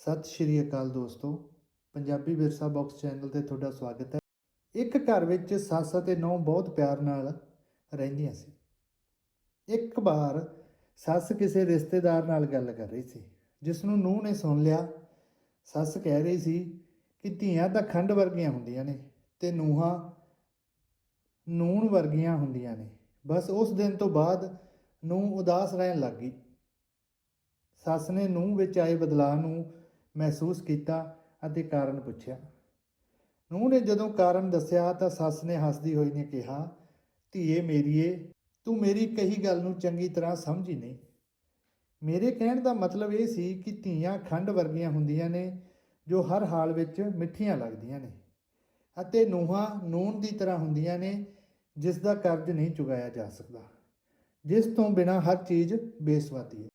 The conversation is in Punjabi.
ਸਤਿ ਸ਼੍ਰੀ ਅਕਾਲ ਦੋਸਤੋ, ਪੰਜਾਬੀ ਵਿਰਸਾ ਬਾਕਸ ਚੈਨਲ ਤੇ ਤੁਹਾਡਾ ਸਵਾਗਤ ਹੈ। ਇੱਕ ਘਰ ਵਿੱਚ ਸੱਸ ਅਤੇ ਨੂੰਹ ਬਹੁਤ ਪਿਆਰ ਨਾਲ ਰਹਿੰਦੀਆਂ ਸੀ। ਇੱਕ ਵਾਰ ਸੱਸ ਕਿਸੇ ਰਿਸ਼ਤੇਦਾਰ ਨਾਲ ਗੱਲ ਕਰ ਰਹੀ ਸੀ ਜਿਸ ਨੂੰ ਨੂੰਹ ਨੇ ਸੁਣ ਲਿਆ। ਸੱਸ ਕਹਿ ਰਹੀ ਸੀ ਕਿ ਧੀਆਂ ਤਾਂ ਖੰਡ ਵਰਗੀਆਂ ਹੁੰਦੀਆਂ ਨੇ ਤੇ ਨੂੰਹਾਂ ਨੂਣ ਵਰਗੀਆਂ ਹੁੰਦੀਆਂ ਨੇ। ਬਸ ਉਸ ਦਿਨ ਤੋਂ ਬਾਅਦ ਨੂੰਹ ਉਦਾਸ ਰਹਿਣ ਲੱਗ ਗਈ। ਸੱਸ ਨੇ ਨੂੰਹ ਵਿੱਚ ਆਏ ਬਦਲਾਅ ਨੂੰ ਮਹਿਸੂਸ ਕੀਤਾ ਅਤੇ ਕਾਰਨ ਪੁੱਛਿਆ। ਨੂੰਹ ਨੇ ਜਦੋਂ ਕਾਰਨ ਦੱਸਿਆ ਤਾਂ ਸੱਸ ਨੇ ਹੱਸਦੀ ਹੋਈ ਨੇ ਕਿਹਾ, ਧੀਏ ਮੇਰੀਏ, ਤੂੰ ਮੇਰੀ ਕਹੀ ਗੱਲ ਨੂੰ ਚੰਗੀ ਤਰ੍ਹਾਂ ਸਮਝੀ ਨਹੀਂ। ਮੇਰੇ ਕਹਿਣ ਦਾ ਮਤਲਬ ਇਹ ਸੀ ਕਿ ਧੀਆਂ ਖੰਡ ਵਰਗੀਆਂ ਹੁੰਦੀਆਂ ਨੇ ਜੋ ਹਰ ਹਾਲ ਵਿੱਚ ਮਿੱਠੀਆਂ ਲੱਗਦੀਆਂ ਨੇ ਅਤੇ ਨੂੰਹਾਂ ਨੂਣ ਦੀ ਤਰ੍ਹਾਂ ਹੁੰਦੀਆਂ ਨੇ ਜਿਸ ਦਾ ਕਰਜ਼ ਨਹੀਂ ਚੁਗਾਇਆ ਜਾ ਸਕਦਾ, ਜਿਸ ਤੋਂ ਬਿਨਾ ਹਰ ਚੀਜ਼ ਬੇਸਵਾਦੀ ਹੈ।